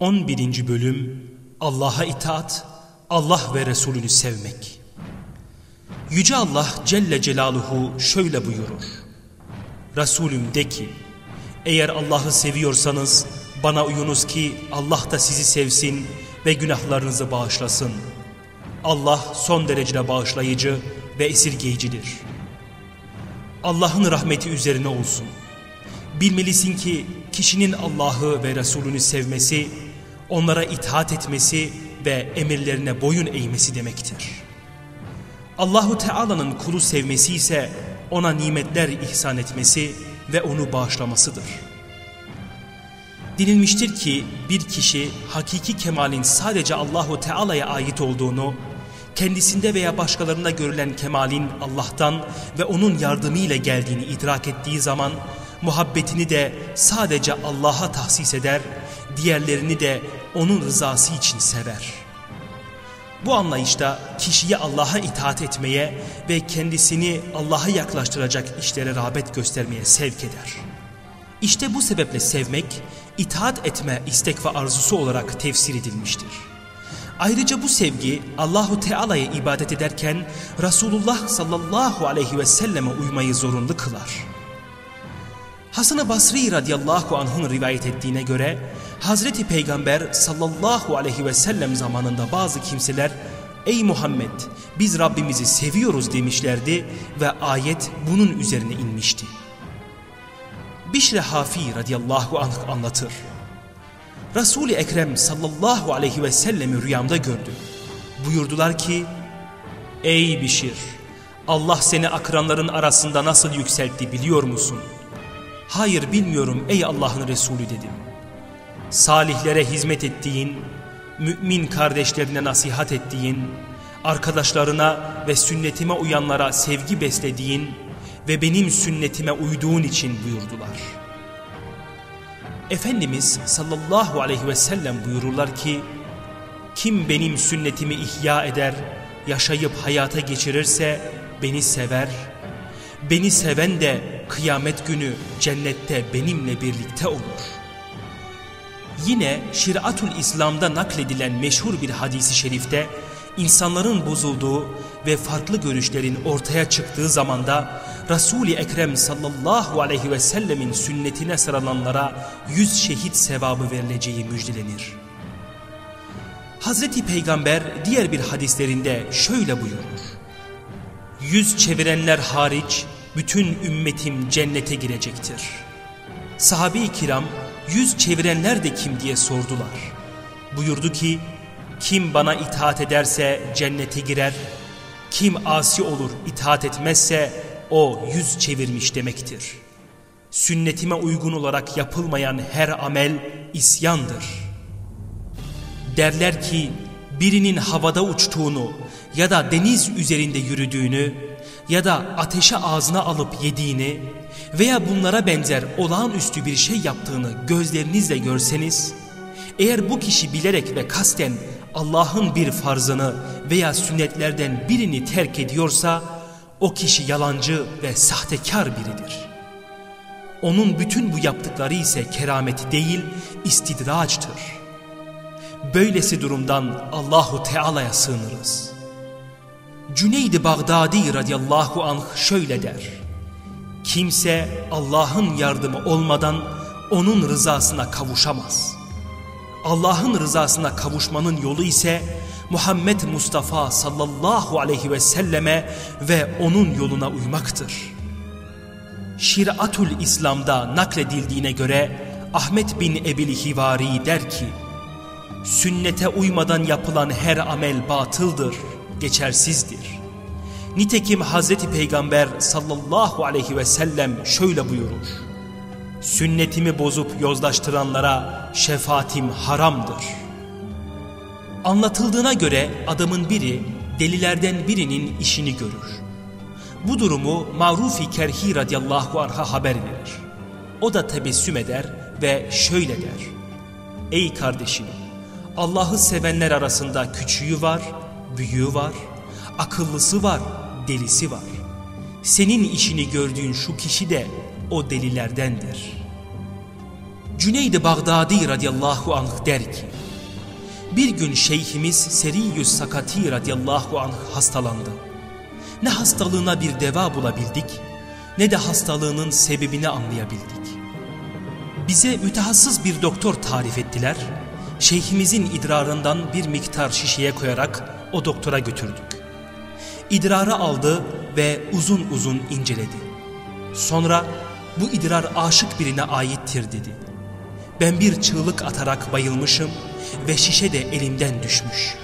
11. Bölüm Allah'a itaat, Allah ve Resulünü sevmek. Yüce Allah Celle Celaluhu şöyle buyurur. Resulüm de ki, eğer Allah'ı seviyorsanız bana uyunuz ki Allah da sizi sevsin ve günahlarınızı bağışlasın. Allah son derecede bağışlayıcı ve esirgeyicidir. Allah'ın rahmeti üzerine olsun. Bilmelisin ki kişinin Allah'ı ve Resulünü sevmesi, onlara itaat etmesi ve emirlerine boyun eğmesi demektir. Allahu Teala'nın kulu sevmesi ise ona nimetler ihsan etmesi ve onu bağışlamasıdır. Dinilmiştir ki bir kişi hakiki kemalin sadece Allahu Teala'ya ait olduğunu, kendisinde veya başkalarında görülen kemalin Allah'tan ve onun yardımıyla geldiğini idrak ettiği zaman muhabbetini de sadece Allah'a tahsis eder, diğerlerini de onun rızası için sever. Bu anlayışta kişiyi Allah'a itaat etmeye ve kendisini Allah'a yaklaştıracak işlere rağbet göstermeye sevk eder. İşte bu sebeple sevmek, itaat etme istek ve arzusu olarak tefsir edilmiştir. Ayrıca bu sevgi Allahu Teala'ya ibadet ederken Resulullah sallallahu aleyhi ve selleme uymayı zorunlu kılar. Hasan-ı Basri radıyallahu anh'ın rivayet ettiğine göre Hazreti Peygamber sallallahu aleyhi ve sellem zamanında bazı kimseler Ey Muhammed biz Rabbimizi seviyoruz demişlerdi ve ayet bunun üzerine inmişti. Bişre Hafi radıyallahu anh anlatır. Resul-i Ekrem sallallahu aleyhi ve sellemi rüyamda gördü. Buyurdular ki Ey Bişir Allah seni akranların arasında nasıl yükseltti biliyor musun? Hayır bilmiyorum ey Allah'ın Resulü dedim. Salihlere hizmet ettiğin, mümin kardeşlerine nasihat ettiğin, arkadaşlarına ve sünnetime uyanlara sevgi beslediğin ve benim sünnetime uyduğun için buyurdular. Efendimiz sallallahu aleyhi ve sellem buyururlar ki, kim benim sünnetimi ihya eder, yaşayıp hayata geçirirse beni sever, beni seven de kıyamet günü cennette benimle birlikte olur. Yine Şiratül İslam'da nakledilen meşhur bir hadisi şerifte insanların bozulduğu ve farklı görüşlerin ortaya çıktığı zamanda Resul-i Ekrem sallallahu aleyhi ve sellemin sünnetine sarılanlara yüz şehit sevabı verileceği müjdelenir. Hazreti Peygamber diğer bir hadislerinde şöyle buyurur. Yüz çevirenler hariç bütün ümmetim cennete girecektir. Sahabe-i kiram yüz çevirenler de kim diye sordular. Buyurdu ki kim bana itaat ederse cennete girer, kim asi olur itaat etmezse o yüz çevirmiş demektir. Sünnetime uygun olarak yapılmayan her amel isyandır. Derler ki birinin havada uçtuğunu ya da deniz üzerinde yürüdüğünü ya da ateşe ağzına alıp yediğini veya bunlara benzer olağanüstü bir şey yaptığını gözlerinizle görseniz, eğer bu kişi bilerek ve kasten Allah'ın bir farzını veya sünnetlerden birini terk ediyorsa, o kişi yalancı ve sahtekar biridir. Onun bütün bu yaptıkları ise keramet değil, istidraçtır. Böylesi durumdan Allahu Teala'ya sığınırız. Cüneyd-i Bağdadi radıyallahu anh şöyle der. Kimse Allah'ın yardımı olmadan onun rızasına kavuşamaz. Allah'ın rızasına kavuşmanın yolu ise Muhammed Mustafa sallallahu aleyhi ve selleme ve onun yoluna uymaktır. Şiratul İslam'da nakledildiğine göre Ahmet bin Ebil Hivari der ki, Sünnete uymadan yapılan her amel batıldır, geçersizdir. Nitekim Hazreti Peygamber sallallahu aleyhi ve sellem şöyle buyurur. Sünnetimi bozup yozlaştıranlara şefaatim haramdır.'' Anlatıldığına göre adamın biri delilerden birinin işini görür. Bu durumu Marufi Kerhi radiyallahu anh'a haber verir. O da tebessüm eder ve şöyle der. Ey kardeşim Allah'ı sevenler arasında küçüğü var, büyüğü var, akıllısı var, delisi var. Senin işini gördüğün şu kişi de o delilerdendir. Cüneyd-i Bağdadi radıyallahu anh der ki, bir gün şeyhimiz Seriyyüz Sakati radıyallahu anh hastalandı. Ne hastalığına bir deva bulabildik, ne de hastalığının sebebini anlayabildik. Bize mütehassız bir doktor tarif ettiler, şeyhimizin idrarından bir miktar şişeye koyarak o doktora götürdük. İdrarı aldı ve uzun uzun inceledi. Sonra bu idrar aşık birine aittir dedi. Ben bir çığlık atarak bayılmışım ve şişe de elimden düşmüş.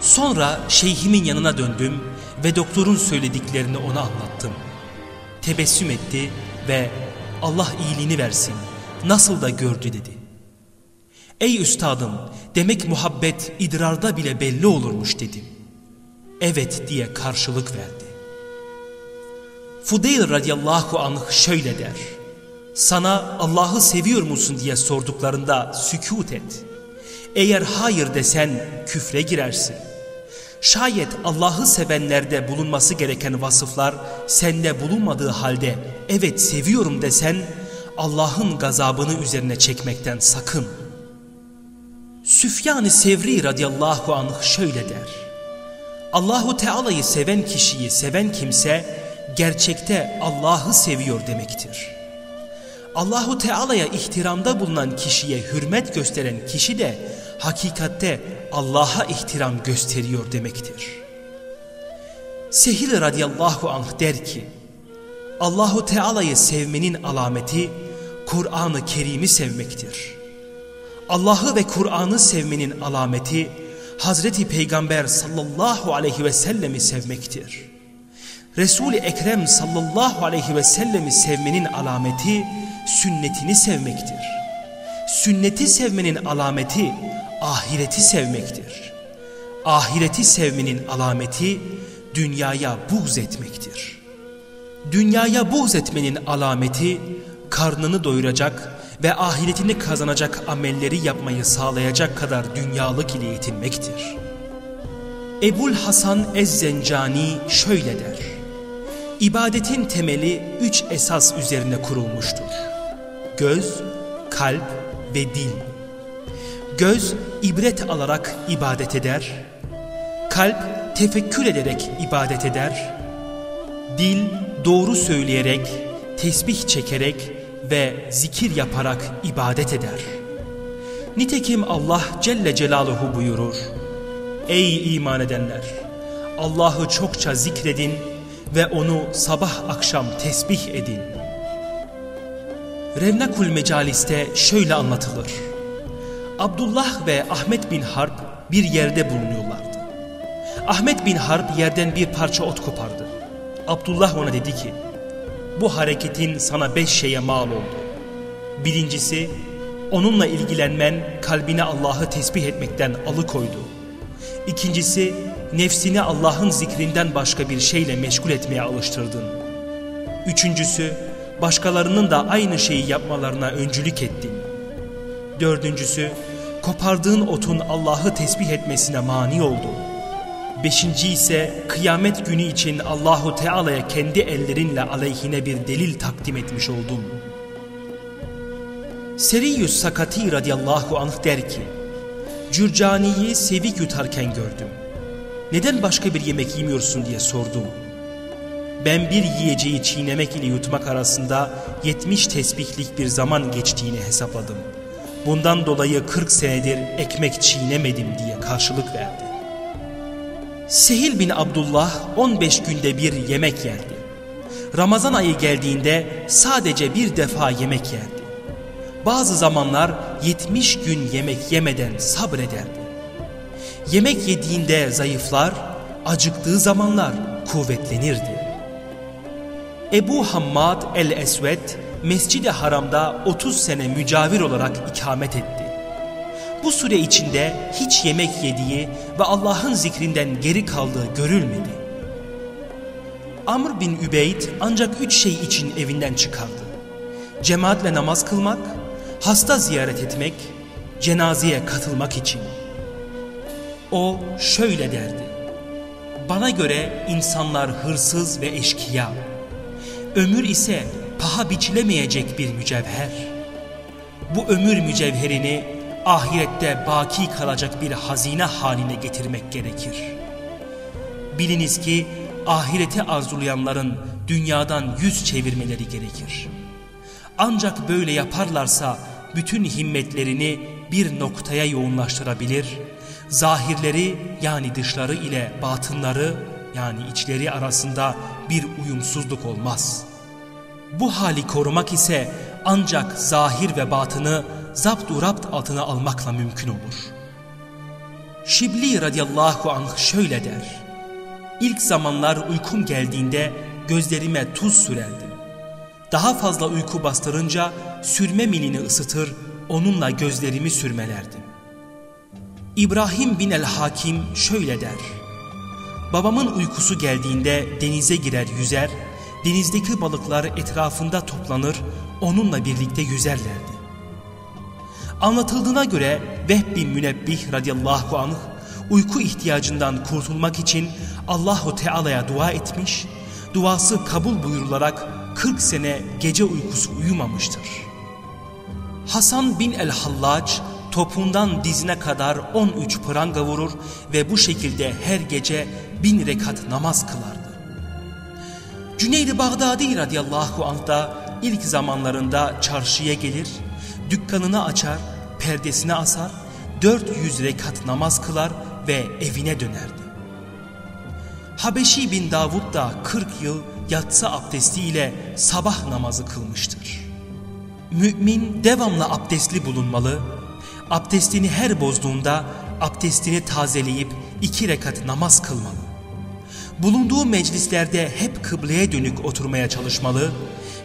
Sonra şeyhimin yanına döndüm ve doktorun söylediklerini ona anlattım. Tebessüm etti ve Allah iyiliğini versin nasıl da gördü dedi. Ey üstadım demek muhabbet idrarda bile belli olurmuş dedim. Evet diye karşılık verdi. Fudeyl radıyallahu anh şöyle der. Sana Allah'ı seviyor musun diye sorduklarında sükut et. Eğer hayır desen küfre girersin. Şayet Allah'ı sevenlerde bulunması gereken vasıflar sende bulunmadığı halde evet seviyorum desen Allah'ın gazabını üzerine çekmekten sakın. Süfyan-ı Sevri radıyallahu anh şöyle der. Allahu Teala'yı seven kişiyi seven kimse gerçekte Allah'ı seviyor demektir. Allahu Teala'ya ihtiramda bulunan kişiye hürmet gösteren kişi de hakikatte Allah'a ihtiram gösteriyor demektir. Sehil radıyallahu anh der ki, Allahu Teala'yı sevmenin alameti Kur'an-ı Kerim'i sevmektir. Allah'ı ve Kur'an'ı sevmenin alameti Hazreti Peygamber sallallahu aleyhi ve sellemi sevmektir. Resul-i Ekrem sallallahu aleyhi ve sellemi sevmenin alameti sünnetini sevmektir. Sünneti sevmenin alameti ahireti sevmektir. Ahireti sevmenin alameti dünyaya buğz etmektir. Dünyaya buğz etmenin alameti karnını doyuracak ve ahiretini kazanacak amelleri yapmayı sağlayacak kadar dünyalık ile yetinmektir. Ebul Hasan Ez-Zencani şöyle der. İbadetin temeli üç esas üzerine kurulmuştur. Göz, kalp ve dil. Göz ibret alarak ibadet eder. Kalp tefekkür ederek ibadet eder. Dil doğru söyleyerek, tesbih çekerek ve zikir yaparak ibadet eder. Nitekim Allah Celle Celaluhu buyurur. Ey iman edenler! Allah'ı çokça zikredin ve onu sabah akşam tesbih edin. Revnakul Mecalis'te şöyle anlatılır. Abdullah ve Ahmet bin Harp bir yerde bulunuyorlardı. Ahmet bin Harp yerden bir parça ot kopardı. Abdullah ona dedi ki, bu hareketin sana beş şeye mal oldu. Birincisi, onunla ilgilenmen kalbine Allah'ı tesbih etmekten alıkoydu. İkincisi, nefsini Allah'ın zikrinden başka bir şeyle meşgul etmeye alıştırdın. Üçüncüsü, başkalarının da aynı şeyi yapmalarına öncülük ettin. Dördüncüsü, kopardığın otun Allah'ı tesbih etmesine mani oldu. Beşinci ise kıyamet günü için Allahu Teala'ya kendi ellerinle aleyhine bir delil takdim etmiş oldun. Seriyyus Sakati radıyallahu anh der ki, Cürcani'yi sevik yutarken gördüm. Neden başka bir yemek yemiyorsun diye sordum. Ben bir yiyeceği çiğnemek ile yutmak arasında 70 tesbihlik bir zaman geçtiğini hesapladım. Bundan dolayı 40 senedir ekmek çiğnemedim diye karşılık verdi. Sehil bin Abdullah 15 günde bir yemek yerdi. Ramazan ayı geldiğinde sadece bir defa yemek yerdi. Bazı zamanlar 70 gün yemek yemeden sabrederdi. Yemek yediğinde zayıflar, acıktığı zamanlar kuvvetlenirdi. Ebu Hammad el-Esved Mescid-i Haram'da 30 sene mücavir olarak ikamet etti. Bu süre içinde hiç yemek yediği ve Allah'ın zikrinden geri kaldığı görülmedi. Amr bin Übeyd ancak üç şey için evinden çıkardı. Cemaatle namaz kılmak, hasta ziyaret etmek, cenazeye katılmak için. O şöyle derdi. Bana göre insanlar hırsız ve eşkıya. Ömür ise paha biçilemeyecek bir mücevher. bu ömür mücevherini ahirette baki kalacak bir hazine haline getirmek gerekir. Biliniz ki ahireti arzulayanların dünyadan yüz çevirmeleri gerekir. Ancak böyle yaparlarsa bütün himmetlerini bir noktaya yoğunlaştırabilir, zahirleri yani dışları ile batınları yani içleri arasında bir uyumsuzluk olmaz. Bu hali korumak ise ancak zahir ve batını zapt urapt altına almakla mümkün olur. Şibli radıyallahu anh şöyle der. İlk zamanlar uykum geldiğinde gözlerime tuz sürerdim. Daha fazla uyku bastırınca sürme milini ısıtır, onunla gözlerimi sürmelerdim. İbrahim bin el-Hakim şöyle der. Babamın uykusu geldiğinde denize girer yüzer, denizdeki balıklar etrafında toplanır, onunla birlikte yüzerlerdi. Anlatıldığına göre Vehb bin Münebbih radıyallahu anh uyku ihtiyacından kurtulmak için Allahu Teala'ya dua etmiş, duası kabul buyurularak 40 sene gece uykusu uyumamıştır. Hasan bin el-Hallac topundan dizine kadar 13 pranga vurur ve bu şekilde her gece bin rekat namaz kılardı. Cüneyd-i Bağdadi radıyallahu anh da ilk zamanlarında çarşıya gelir, dükkanını açar, perdesine asar, 400 rekat namaz kılar ve evine dönerdi. Habeşi bin Davud da 40 yıl yatsı abdesti ile sabah namazı kılmıştır. Mümin devamlı abdestli bulunmalı, abdestini her bozduğunda abdestini tazeleyip iki rekat namaz kılmalı. Bulunduğu meclislerde hep kıbleye dönük oturmaya çalışmalı,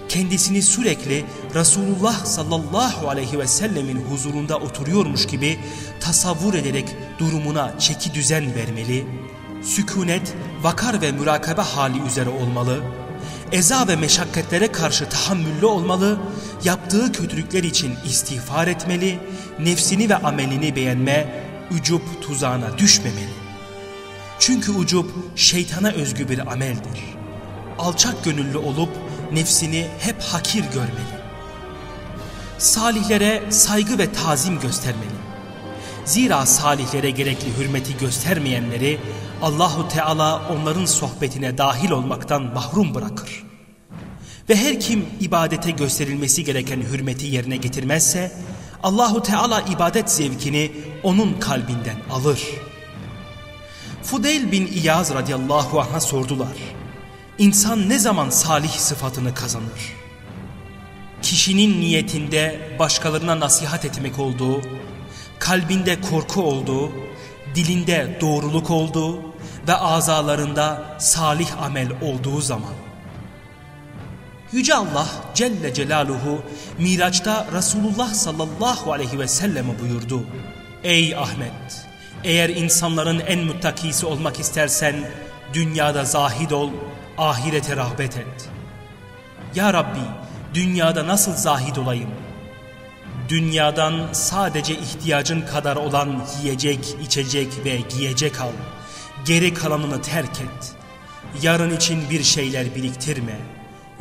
kendisini sürekli Resulullah sallallahu aleyhi ve sellemin huzurunda oturuyormuş gibi tasavvur ederek durumuna çeki düzen vermeli, sükunet, vakar ve mürakabe hali üzere olmalı, eza ve meşakkatlere karşı tahammüllü olmalı, yaptığı kötülükler için istiğfar etmeli, nefsini ve amelini beğenme, ücup tuzağına düşmemeli. Çünkü ucup şeytana özgü bir ameldir. Alçak gönüllü olup nefsini hep hakir görmeli. Salihlere saygı ve tazim göstermeli. Zira salihlere gerekli hürmeti göstermeyenleri Allahu Teala onların sohbetine dahil olmaktan mahrum bırakır. Ve her kim ibadete gösterilmesi gereken hürmeti yerine getirmezse Allahu Teala ibadet zevkini onun kalbinden alır. Fudeyl bin İyaz radıyallahu anh'a sordular. İnsan ne zaman salih sıfatını kazanır? Kişinin niyetinde başkalarına nasihat etmek olduğu, kalbinde korku olduğu, dilinde doğruluk olduğu ve azalarında salih amel olduğu zaman. Yüce Allah Celle Celaluhu Miraç'ta Resulullah sallallahu aleyhi ve selleme buyurdu. Ey Ahmet! Eğer insanların en muttakisi olmak istersen dünyada zahid ol, ahirete rahbet et. Ya Rabbi dünyada nasıl zahid olayım? Dünyadan sadece ihtiyacın kadar olan yiyecek, içecek ve giyecek al. Geri kalanını terk et. Yarın için bir şeyler biriktirme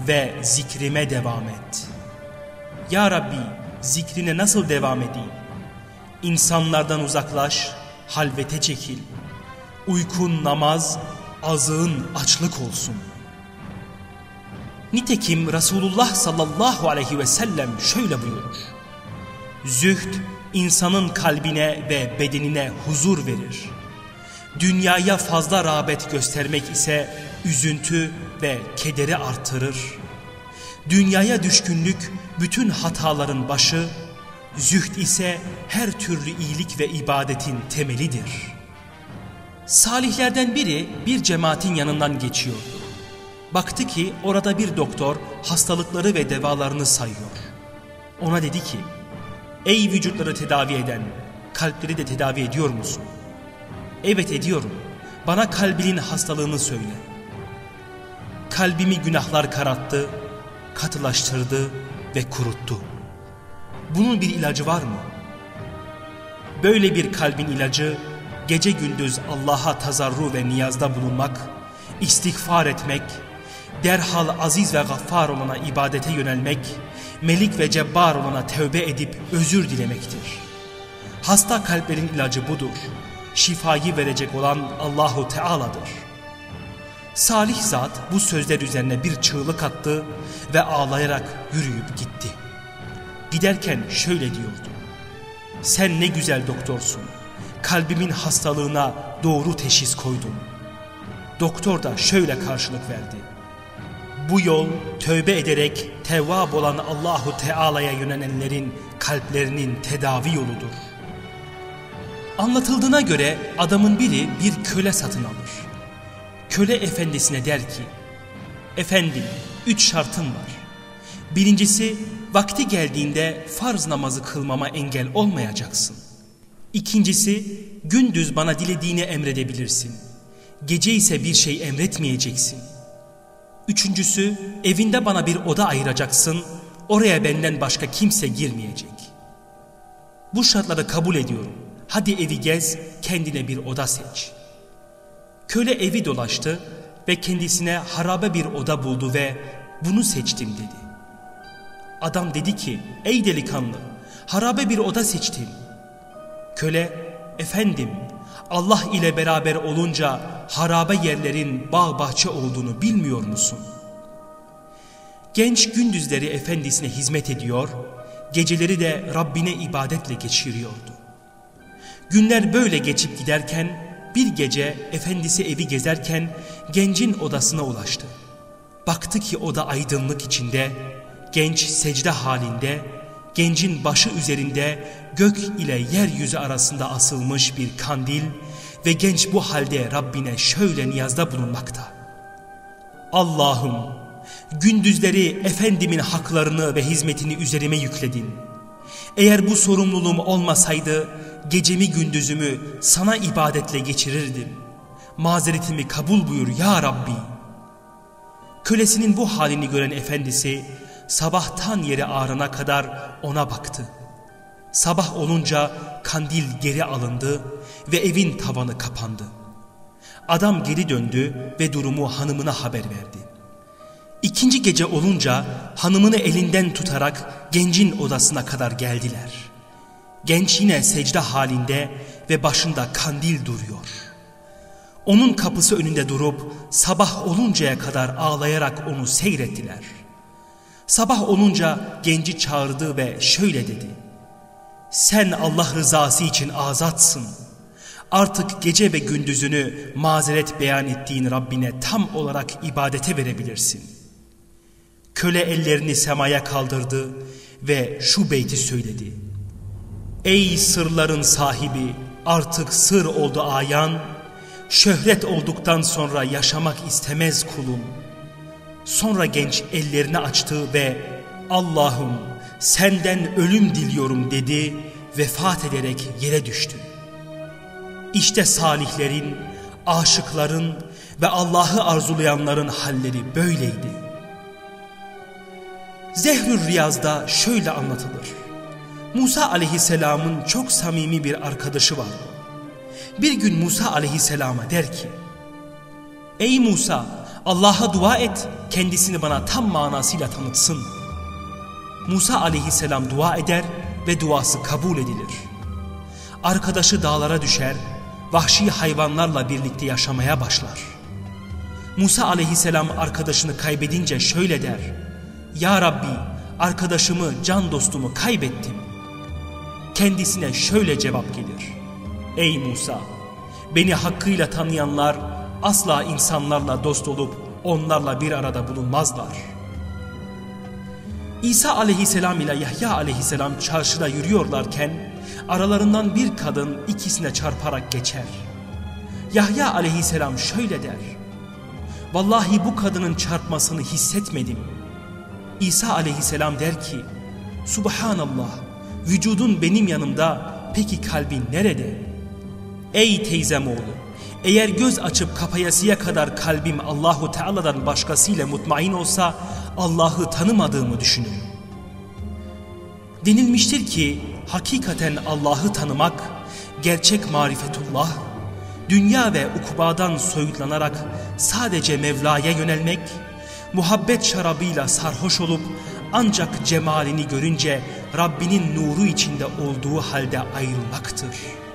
ve zikrime devam et. Ya Rabbi zikrine nasıl devam edeyim? İnsanlardan uzaklaş, halvete çekil. Uykun namaz, azığın açlık olsun. Nitekim Resulullah sallallahu aleyhi ve sellem şöyle buyurur. Zühd insanın kalbine ve bedenine huzur verir. Dünyaya fazla rağbet göstermek ise üzüntü ve kederi artırır. Dünyaya düşkünlük bütün hataların başı, zühd ise her türlü iyilik ve ibadetin temelidir. Salihlerden biri bir cemaatin yanından geçiyordu. Baktı ki orada bir doktor hastalıkları ve devalarını sayıyor. Ona dedi ki, Ey vücutları tedavi eden, kalpleri de tedavi ediyor musun? Evet ediyorum. Bana kalbinin hastalığını söyle. Kalbimi günahlar karattı, katılaştırdı ve kuruttu. Bunun bir ilacı var mı? Böyle bir kalbin ilacı gece gündüz Allah'a tazarru ve niyazda bulunmak, istiğfar etmek, derhal aziz ve gaffar olana ibadete yönelmek, melik ve cebbar olana tevbe edip özür dilemektir. Hasta kalplerin ilacı budur. Şifayı verecek olan Allahu Teala'dır. Salih zat bu sözler üzerine bir çığlık attı ve ağlayarak yürüyüp gitti. Giderken şöyle diyordu. Sen ne güzel doktorsun. Kalbimin hastalığına doğru teşhis koydun. Doktor da şöyle karşılık verdi. Bu yol tövbe ederek tevvab olan Allahu Teala'ya yönelenlerin kalplerinin tedavi yoludur. Anlatıldığına göre adamın biri bir köle satın alır. Köle efendisine der ki, Efendim üç şartım var. Birincisi vakti geldiğinde farz namazı kılmama engel olmayacaksın. İkincisi gündüz bana dilediğini emredebilirsin. Gece ise bir şey emretmeyeceksin. Üçüncüsü evinde bana bir oda ayıracaksın. Oraya benden başka kimse girmeyecek. Bu şartları kabul ediyorum. Hadi evi gez, kendine bir oda seç. Köle evi dolaştı ve kendisine harabe bir oda buldu ve bunu seçtim dedi. Adam dedi ki ey delikanlı harabe bir oda seçtim. Köle efendim Allah ile beraber olunca harabe yerlerin bağ bahçe olduğunu bilmiyor musun? Genç gündüzleri efendisine hizmet ediyor, geceleri de Rabbine ibadetle geçiriyordu. Günler böyle geçip giderken bir gece efendisi evi gezerken gencin odasına ulaştı. Baktı ki oda aydınlık içinde, genç secde halinde, gencin başı üzerinde gök ile yeryüzü arasında asılmış bir kandil ve genç bu halde Rabbine şöyle niyazda bulunmakta. Allah'ım gündüzleri Efendimin haklarını ve hizmetini üzerime yükledin. Eğer bu sorumluluğum olmasaydı gecemi gündüzümü sana ibadetle geçirirdim. Mazeretimi kabul buyur ya Rabbi. Kölesinin bu halini gören efendisi sabahtan yeri ağrına kadar ona baktı. Sabah olunca kandil geri alındı ve evin tavanı kapandı. Adam geri döndü ve durumu hanımına haber verdi. İkinci gece olunca hanımını elinden tutarak gencin odasına kadar geldiler. Genç yine secde halinde ve başında kandil duruyor. Onun kapısı önünde durup sabah oluncaya kadar ağlayarak onu seyrettiler. Sabah olunca genci çağırdı ve şöyle dedi. Sen Allah rızası için azatsın. Artık gece ve gündüzünü mazeret beyan ettiğin Rabbine tam olarak ibadete verebilirsin. Köle ellerini semaya kaldırdı ve şu beyti söyledi. Ey sırların sahibi artık sır oldu ayan, şöhret olduktan sonra yaşamak istemez kulum. Sonra genç ellerini açtı ve Allah'ım senden ölüm diliyorum dedi vefat ederek yere düştü. İşte salihlerin, aşıkların ve Allah'ı arzulayanların halleri böyleydi. Zehrül Riyaz'da şöyle anlatılır. Musa aleyhisselamın çok samimi bir arkadaşı var. Bir gün Musa aleyhisselama der ki, Ey Musa Allah'a dua et kendisini bana tam manasıyla tanıtsın. Musa aleyhisselam dua eder ve duası kabul edilir. Arkadaşı dağlara düşer, vahşi hayvanlarla birlikte yaşamaya başlar. Musa aleyhisselam arkadaşını kaybedince şöyle der, Ya Rabbi arkadaşımı, can dostumu kaybettim. Kendisine şöyle cevap gelir, Ey Musa, beni hakkıyla tanıyanlar asla insanlarla dost olup onlarla bir arada bulunmazlar.'' İsa aleyhisselam ile Yahya aleyhisselam çarşıda yürüyorlarken aralarından bir kadın ikisine çarparak geçer. Yahya aleyhisselam şöyle der. Vallahi bu kadının çarpmasını hissetmedim. İsa aleyhisselam der ki Subhanallah vücudun benim yanımda peki kalbin nerede? Ey teyzem oğlu eğer göz açıp kapayasıya kadar kalbim Allahu Teala'dan başkasıyla mutmain olsa Allah'ı tanımadığımı düşünün. Denilmiştir ki hakikaten Allah'ı tanımak, gerçek marifetullah, dünya ve ukubadan soyutlanarak sadece Mevla'ya yönelmek, muhabbet şarabıyla sarhoş olup ancak cemalini görünce Rabbinin nuru içinde olduğu halde ayrılmaktır.